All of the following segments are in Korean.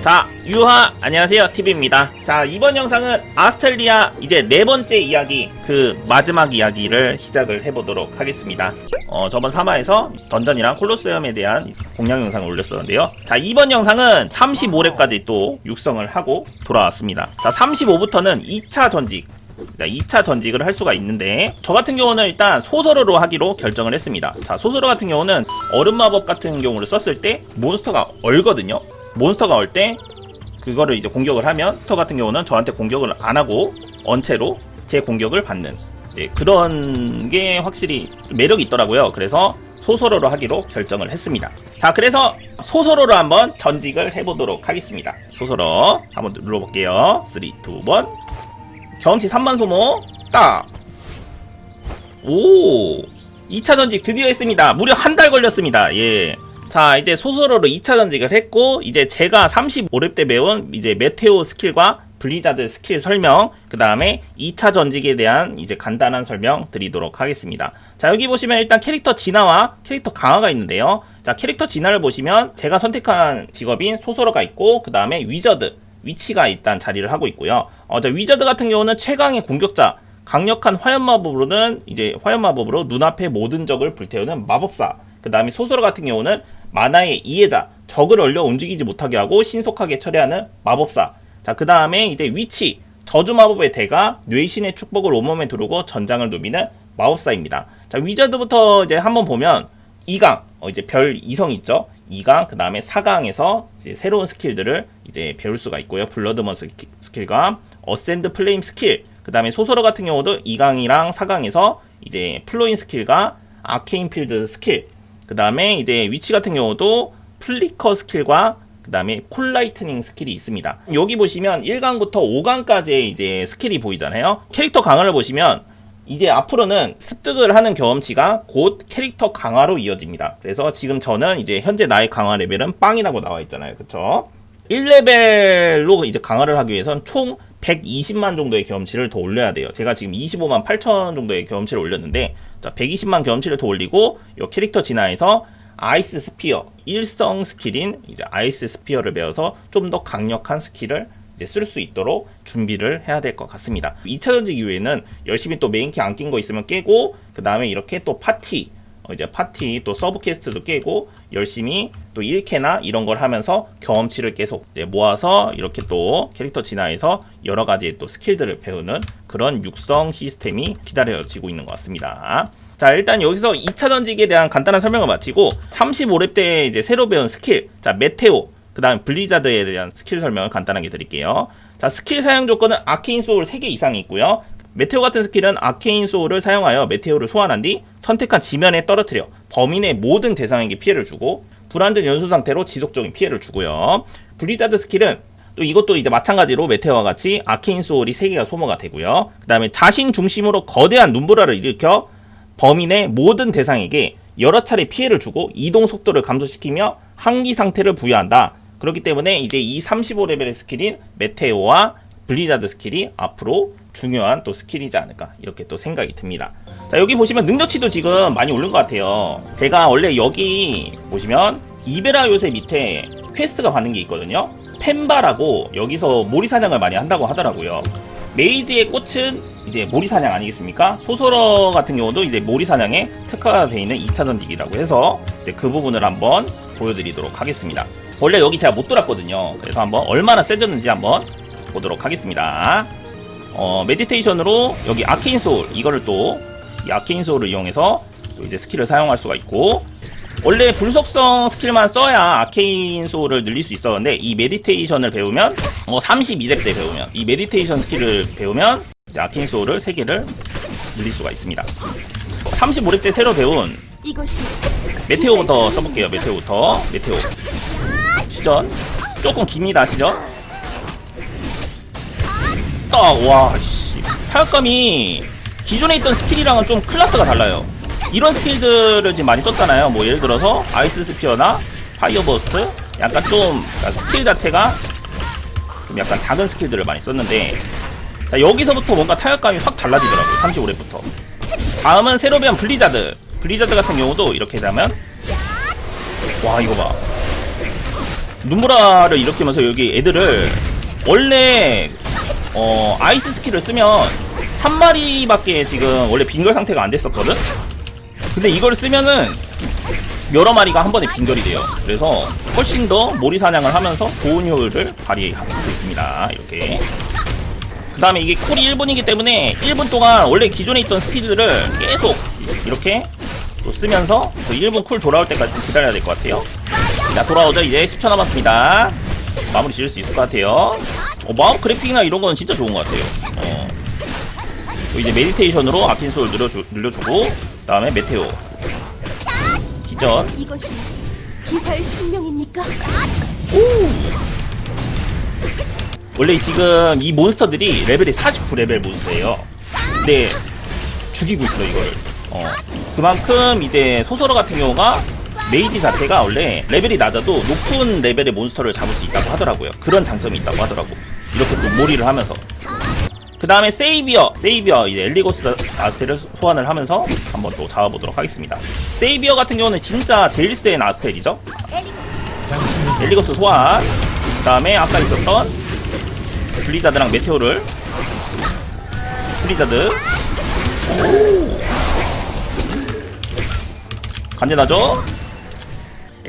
자, 유하 안녕하세요. TV입니다. 자, 이번 영상은 아스텔리아 이제 네 번째 이야기 그 마지막 이야기를 시작을 해 보도록 하겠습니다. 어, 저번 3화에서 던전이랑 콜로세움에 대한 공략 영상을 올렸었는데요. 자, 이번 영상은 35렙까지 또 육성을 하고 돌아왔습니다. 자, 35부터는 2차 전직 자, 2차 전직을 할 수가 있는데 저 같은 경우는 일단 소설어로 하기로 결정을 했습니다. 자, 소설어 같은 경우는 얼음 마법 같은 경우를 썼을 때 몬스터가 얼거든요. 몬스터가 얼 때 그거를 이제 공격을 하면 몬스터 같은 경우는 저한테 공격을 안 하고 언체로 제 공격을 받는 이제 그런 게 확실히 매력이 있더라고요. 그래서 소설어로 하기로 결정을 했습니다. 자, 그래서 소설어로 한번 전직을 해보도록 하겠습니다. 소설어 한번 눌러볼게요. 3, 2, 1 경험치 3만 소모 딱. 오. 2차 전직 드디어 했습니다. 무려 한 달 걸렸습니다. 예. 자, 이제 소설어로 2차 전직을 했고 이제 제가 35렙 때 배운 이제 메테오 스킬과 블리자드 스킬 설명, 그 다음에 2차 전직에 대한 이제 간단한 설명 드리도록 하겠습니다. 자, 여기 보시면 일단 캐릭터 진화와 캐릭터 강화가 있는데요. 자, 캐릭터 진화를 보시면 제가 선택한 직업인 소설어가 있고, 그 다음에 위저드, 위치가 일단 자리를 하고 있고요. 어, 자, 위저드 같은 경우는 최강의 공격자, 강력한 화염 마법으로는 이제 화염 마법으로 눈앞의 모든 적을 불태우는 마법사. 그 다음에 소설어 같은 경우는 만화의 이해자, 적을 얼려 움직이지 못하게 하고 신속하게 처리하는 마법사. 자, 그 다음에 이제 위치, 저주 마법의 대가, 뇌신의 축복을 온몸에 두르고 전장을 누비는 마법사입니다. 자, 위저드부터 이제 한번 보면 2강, 어, 이제 별 2성 있죠? 2강, 그 다음에 4강에서 이제 새로운 스킬들을 이제 배울 수가 있고요. 블러드먼 스킬- 스킬과 어센드 플레임 스킬, 그 다음에 소설어 같은 경우도 2강이랑 4강에서 이제 플로인 스킬과 아케인 필드 스킬, 그 다음에 이제 위치 같은 경우도 플리커 스킬과 그 다음에 콜라이트닝 스킬이 있습니다. 여기 보시면 1강부터 5강까지의 이제 스킬이 보이잖아요. 캐릭터 강화를 보시면 이제 앞으로는 습득을 하는 경험치가 곧 캐릭터 강화로 이어집니다. 그래서 지금 저는 이제 현재 나의 강화 레벨은 빵이라고 나와 있잖아요. 그쵸? 1레벨로 이제 강화를 하기 위해선 총 120만 정도의 경험치를 더 올려야 돼요. 제가 지금 25만 8천 정도의 경험치를 올렸는데, 자, 120만 경험치를 더 올리고, 이 캐릭터 진화에서 아이스 스피어, 일성 스킬인 이제 아이스 스피어를 배워서 좀 더 강력한 스킬을 이제 쓸 수 있도록 준비를 해야 될 것 같습니다. 2차 전직 이후에는 열심히 또 메인키 안 낀 거 있으면 깨고, 그 다음에 이렇게 또 파티, 어, 이제 파티 또 서브 퀘스트도 깨고 열심히 또 1캐나 이런 걸 하면서 경험치를 계속 모아서 이렇게 또 캐릭터 진화해서 여러 가지 또 스킬들을 배우는 그런 육성 시스템이 기다려지고 있는 것 같습니다. 자, 일단 여기서 2차 전직에 대한 간단한 설명을 마치고 35렙 때 이제 새로 배운 스킬, 자, 메테오, 그 다음 블리자드에 대한 스킬 설명을 간단하게 드릴게요. 자, 스킬 사용 조건은 아케인 소울 3개 이상이 있고요. 메테오 같은 스킬은 아케인 소울을 사용하여 메테오를 소환한 뒤 선택한 지면에 떨어뜨려 범인의 모든 대상에게 피해를 주고 불안전 연소 상태로 지속적인 피해를 주고요. 블리자드 스킬은 또 이것도 이제 마찬가지로 메테오와 같이 아케인 소울이 3개가 소모가 되고요. 그 다음에 자신 중심으로 거대한 눈보라를 일으켜 범인의 모든 대상에게 여러 차례 피해를 주고 이동 속도를 감소시키며 항기 상태를 부여한다. 그렇기 때문에 이제 이 35레벨의 스킬인 메테오와 블리자드 스킬이 앞으로 중요한 또 스킬이지 않을까 이렇게 또 생각이 듭니다. 자 여기 보시면 능력치도 지금 많이 오른 것 같아요. 제가 원래 여기 보시면 이베라 요새 밑에 퀘스트가 받는 게 있거든요. 펜바라고 여기서 모리 사냥을 많이 한다고 하더라고요. 메이지의 꽃은 이제 모리 사냥 아니겠습니까? 소설어 같은 경우도 이제 모리 사냥에 특화가 되어 있는 2차 전직이라고 해서 이제 그 부분을 한번 보여드리도록 하겠습니다. 원래 여기 제가 못 돌았거든요. 그래서 한번 얼마나 세졌는지 한번 보도록 하겠습니다. 어, 메디테이션으로 여기 아케인 소울 이거를 또이 아케인 소울을 이용해서 또 이제 스킬을 사용할 수가 있고 원래 불속성 스킬만 써야 아케인 소울을 늘릴 수 있었는데 이 메디테이션을 배우면 어 32렙 때 배우면 이 메디테이션 스킬을 배우면 이제 아케인 소울을 3개를 늘릴 수가 있습니다. 35렙 때 새로 배운 메테오부터 써볼게요 메테오부터. 메테오. 시전. 조금 깁니다 시전. 딱와 씨. 타격감이 기존에 있던 스킬이랑은 좀 클래스가 달라요 이런 스킬들을 지금 많이 썼잖아요. 뭐 예를 들어서 아이스 스피어나 파이어 버스트? 약간 좀 스킬 자체가 좀 약간 작은 스킬들을 많이 썼는데 자 여기서부터 뭔가 타격감이 확 달라지더라고요. 35렙부터. 다음은 배운 블리자드. 블리자드 같은 경우도 이렇게 되면 와 이거 봐. 눈보라를 일으키면서 여기 애들을 원래 어 아이스 스킬을 쓰면 3마리밖에 지금 원래 빙결 상태가 안 됐었거든 근데 이걸 쓰면은 여러 마리가 한 번에 빙결이 돼요. 그래서 훨씬 더 모리 사냥을 하면서 좋은 효율을 발휘할 수 있습니다. 이렇게. 그 다음에 이게 쿨이 1분이기 때문에 1분 동안 원래 기존에 있던 스피드를 계속 이렇게 또 쓰면서 그 1분 쿨 돌아올 때까지 좀 기다려야 될 것 같아요. 자 돌아오죠. 이제 10초 남았습니다. 마무리 지을 수 있을 것 같아요. 어, 마법 그래픽이나 이런 거는 진짜 좋은 것 같아요. 어. 또 이제 메디테이션으로 아킨 소울 늘려주, 늘려주고. 그 다음에 메테오 기전 이것이 기사의 숙명입니까? 원래 지금 이 몬스터들이 레벨이 49레벨 몬스터예요. 근데 죽이고 있어 이거를. 어. 그만큼 이제 소설어 같은 경우가 메이지 자체가 원래 레벨이 낮아도 높은 레벨의 몬스터를 잡을 수 있다고 하더라고요. 그런 장점이 있다고 하더라고. 이렇게 또 몰이를 하면서. 그 다음에 세이비어, 세이비어 이제 엘리고스 아스텔을 소환을 하면서 한번 또 잡아보도록 하겠습니다. 세이비어 같은 경우는 진짜 제일 센 아스텔이죠. 엘리고스 소환. 그 다음에 아까 있었던 블리자드랑 메테오를 블리자드 간지나죠?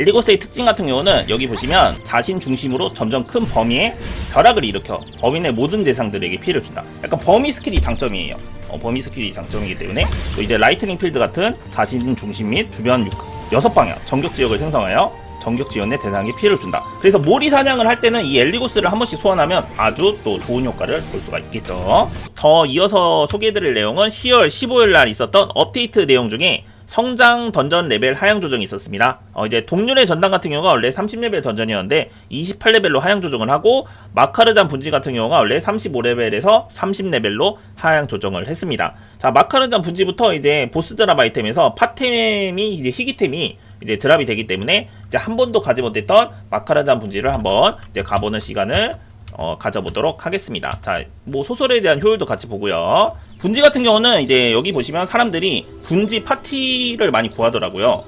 엘리고스의 특징 같은 경우는 여기 보시면 자신 중심으로 점점 큰 범위에 벼락을 일으켜 범인의 모든 대상들에게 피해를 준다. 약간 범위 스킬이 장점이에요. 어, 범위 스킬이 장점이기 때문에 또 이제 라이트닝 필드 같은 자신 중심 및 주변 6 방향 전격 지역을 생성하여 전격 지원 의 대상에게 피해를 준다. 그래서 모리 사냥을 할 때는 이 엘리고스를 한 번씩 소환하면 아주 또 좋은 효과를 볼 수가 있겠죠. 더 이어서 소개해드릴 내용은 10월 15일 날 있었던 업데이트 내용 중에 성장 던전 레벨 하향 조정이 있었습니다. 어, 이제 동률의 전당 같은 경우가 원래 30레벨 던전이었는데 28레벨로 하향 조정을 하고 마카르잔 분지 같은 경우가 원래 35레벨에서 30레벨로 하향 조정을 했습니다. 자, 마카르잔 분지부터 이제 보스 드랍 아이템에서 파템이 이제 희귀템이 이제 드랍이 되기 때문에 이제 한 번도 가지 못했던 마카라잔 분지를 한번 이제 가보는 시간을 어, 가져보도록 하겠습니다. 자, 뭐 소설에 대한 효율도 같이 보고요. 분지 같은 경우는 이제 여기 보시면 사람들이 분지 파티를 많이 구하더라고요.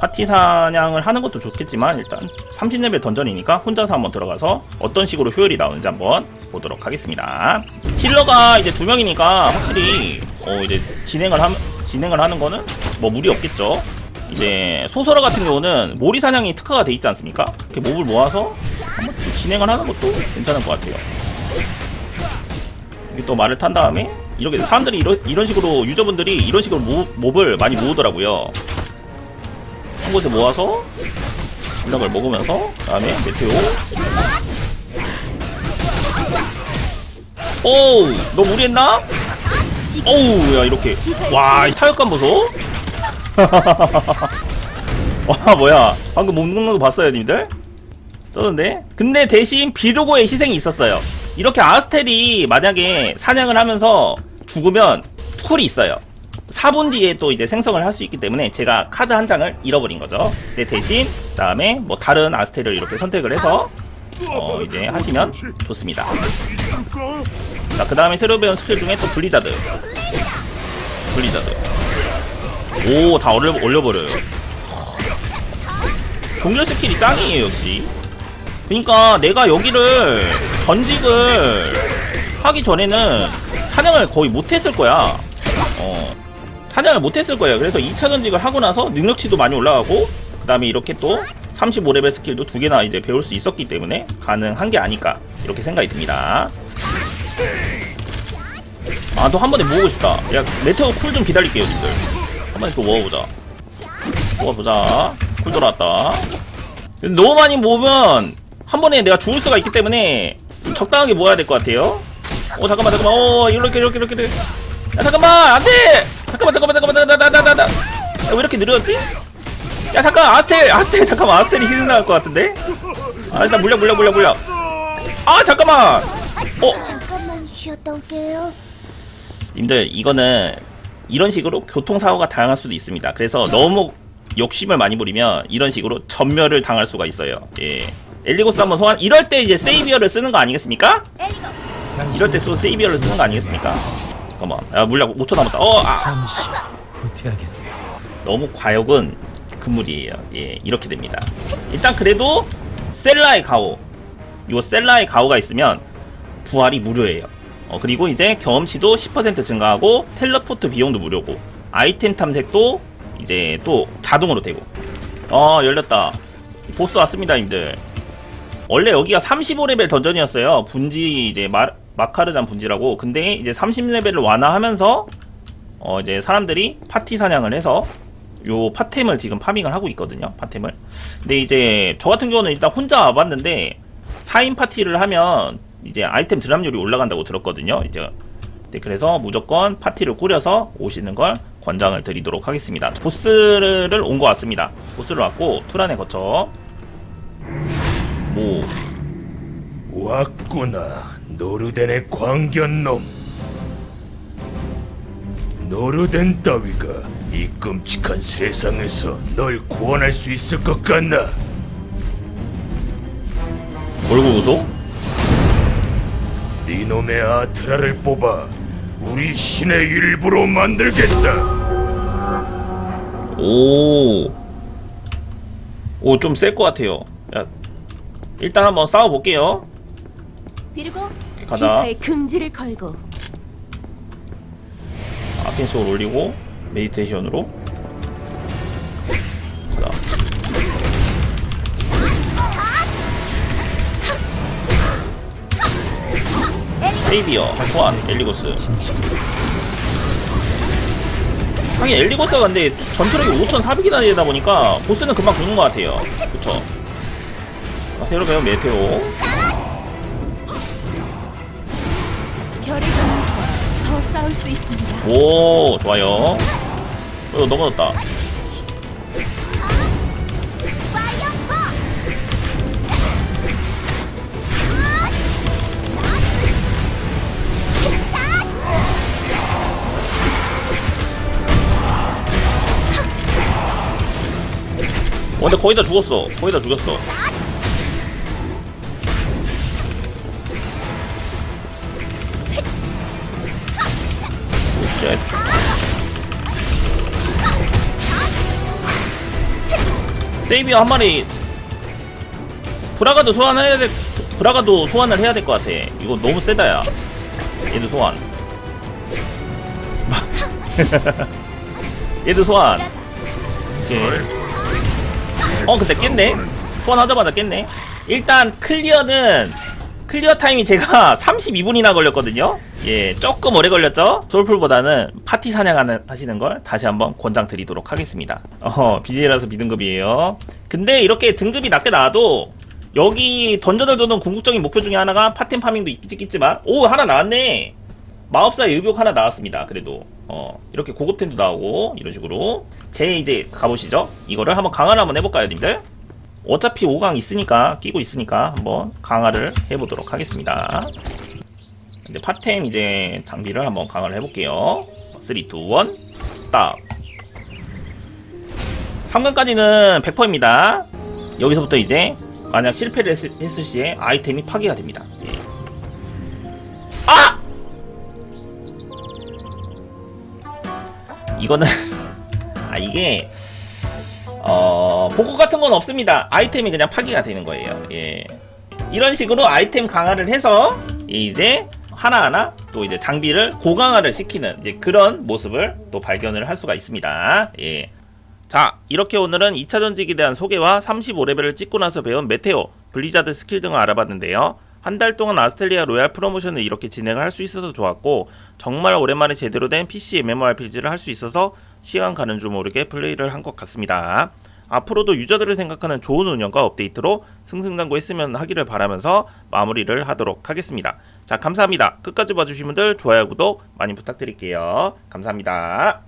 파티 사냥을 하는 것도 좋겠지만 일단 30레벨 던전이니까 혼자서 한번 들어가서 어떤 식으로 효율이 나오는지 한번 보도록 하겠습니다. 힐러가 이제 두 명이니까 확실히 어 이제 진행을 함 진행을 하는 거는 뭐 무리 없겠죠. 이제 소설어 같은 경우는 모리 사냥이 특화가 돼 있지 않습니까? 이렇게 몹을 모아서 한번 또 진행을 하는 것도 괜찮은 것 같아요. 이게 또 말을 탄 다음에 이렇게 사람들이 이런, 이런 식으로 유저분들이 이런 식으로 모, 몹을 많이 모으더라고요. 한 곳에 모아서 전략을 먹으면서 그 다음에 메테오 오우 너 무리했나? 오우 야 이렇게 와이 타격감 보소 와 뭐야 방금 못 먹는 거 봤어요 님들? 쩌는데? 근데 대신 비도고의 희생이 있었어요 이렇게 아스텔이 만약에 사냥을 하면서 죽으면 쿨이 있어요. 4분 뒤에 또 이제 생성을 할 수 있기 때문에 제가 카드 한 장을 잃어버린 거죠. 근데 대신 그 다음에 뭐 다른 아스텔을 이렇게 선택을 해서 어 이제 하시면 좋습니다. 자그 다음에 새로 배운 스킬 중에 또 블리자드. 블리자드. 오, 다 올려, 올려버려요. 동절 스킬이 짱이에요, 역시. 그니까 내가 여기를 전직을 하기 전에는 사냥을 거의 못했을 거야. 어. 사냥을 못했을 거예요. 그래서 2차 전직을 하고 나서 능력치도 많이 올라가고, 그 다음에 이렇게 또 35레벨 스킬도 두 개나 이제 배울 수 있었기 때문에 가능한 게 아닐까. 이렇게 생각이 듭니다. 아, 또 한 번에 모으고 싶다. 야, 메테오 쿨 좀 기다릴게요, 님들. 한 번에 또 모아보자. 모아보자. 쿨 돌아왔다. 너무 많이 모으면 한 번에 내가 죽을 수가 있기 때문에 좀 적당하게 모아야 될 것 같아요. 어 잠깐만 잠깐만 어 이렇게 이렇게 이렇게 이렇게. 야 잠깐만 안돼. 잠깐만 잠깐만 잠깐만 나나나나나. 왜 이렇게 느렸지? 야 잠깐 아스텔 아스텔 잠깐만 아스텔이 희생 나갈 것 같은데? 아 일단 물려 물려 물려 물려. 아 잠깐만. 어 잠깐만 쉬었다 올게요. 님들 이거는 이런 식으로 교통사고가 당할 수도 있습니다. 그래서 너무 욕심을 많이 부리면 이런 식으로 전멸을 당할 수가 있어요. 예. 엘리고스 한번 소환 이럴 때 이제 세이비어를 쓰는 거 아니겠습니까? 이럴 때 또 세이비어를 쓰는 거 아니겠습니까? 잠깐만 야 물약 5초 남았다 어! 아! 잠시 후퇴하겠습니다. 너무 과욕은 금물이에요. 예, 이렇게 됩니다. 일단 그래도 셀라의 가오. 요 셀라의 가오가 있으면 부활이 무료예요. 어, 그리고 이제 경험치도 10% 증가하고 텔레포트 비용도 무료고 아이템 탐색도 이제 또 자동으로 되고. 어, 열렸다. 보스 왔습니다, 님들. 원래 여기가 35레벨 던전이었어요. 분지 이제 마, 마카르잔 분지라고. 근데 이제 30레벨을 완화하면서 어 이제 사람들이 파티 사냥을 해서 요 파템을 지금 파밍을 하고 있거든요. 파템을. 근데 이제 저 같은 경우는 일단 혼자 와봤는데 4인 파티를 하면 이제 아이템 드랍률이 올라간다고 들었거든요. 이제 네, 그래서 무조건 파티를 꾸려서 오시는 걸 권장을 드리도록 하겠습니다. 보스를 온 것 같습니다. 보스를 왔고 투란에 거쳐 뭐 왔구나 노르덴의 광견놈 노르덴 따위가 이 끔찍한 세상에서 널 구원할 수 있을 것 같나? 얼굴 우소? 네놈의 아트라를 뽑아 우리 신의 일부로 만들겠다 오. 오, 좀 셀 것 같아요. 야, 일단 한번 싸워볼게요. 그리고 가자. 기사에 긍지를 걸고 아켄솔 올리고, 메디테이션으로. 자. 세이비어, 소환, 엘리고스. 하긴 엘리고스가 근데 전투력이 5,400이나 되다 보니까 보스는 금방 죽는 것 같아요. 그쵸? 아, 새로 배운 메테오. 더 싸울 수 있습니다. 오 좋아요. 어 넘어졌다. 어 근데 거의 다 죽었어. 거의 다 죽였어 세이비어 한 마리. 브라가도 소환해야 돼 브라가도 소환을 해야 될 것 같아. 이거 너무 세다 야. 얘도 소환. 얘도 소환. 오케이 어 근데 깼네. 소환하자마자 깼네. 일단 클리어는 클리어 타임이 제가 32분이나 걸렸거든요 예 조금 오래 걸렸죠 솔풀보다는 파티 사냥하는 하시는 걸 다시 한번 권장 드리도록 하겠습니다 어 BJ라서 비등급이에요 근데 이렇게 등급이 낮게 나와도 여기 던전을 도는 궁극적인 목표 중에 하나가 파템 파밍도 있- 있겠지만 오 하나 나왔네 마법사의 의복 하나 나왔습니다. 그래도 어 이렇게 고급템도 나오고 이런 식으로 제 이제 가보시죠. 이거를 한번 강화를 한번 해볼까요, 님들? 어차피 5강 있으니까 끼고 있으니까 한번 강화를 해보도록 하겠습니다. 이제 파템 이제 장비를 한번 강화를 해볼게요. 3, 2, 1, 딱. 3강까지는 100%입니다. 여기서부터 이제 만약 실패를 했을, 했을 시에 아이템이 파괴가 됩니다. 예. 아! 이거는 아 이게 어 보고 같은 건 없습니다. 아이템이 그냥 파기가 되는 거예요. 예. 이런 식으로 아이템 강화를 해서 이제 하나하나 또 이제 장비를 고강화를 시키는 이제 그런 모습을 또 발견을 할 수가 있습니다. 예. 자, 이렇게 오늘은 2차 전직에 대한 소개와 35레벨을 찍고 나서 배운 메테오, 블리자드 스킬 등을 알아봤는데요. 한 달 동안 아스텔리아 로얄 프로모션을 이렇게 진행을 할 수 있어서 좋았고 정말 오랜만에 제대로 된 PC MMORPG를 할 수 있어서 시간 가는 줄 모르게 플레이를 한 것 같습니다. 앞으로도 유저들을 생각하는 좋은 운영과 업데이트로 승승장구했으면 하기를 바라면서 마무리를 하도록 하겠습니다. 자, 감사합니다. 끝까지 봐주신 분들 좋아요, 구독 많이 부탁드릴게요. 감사합니다.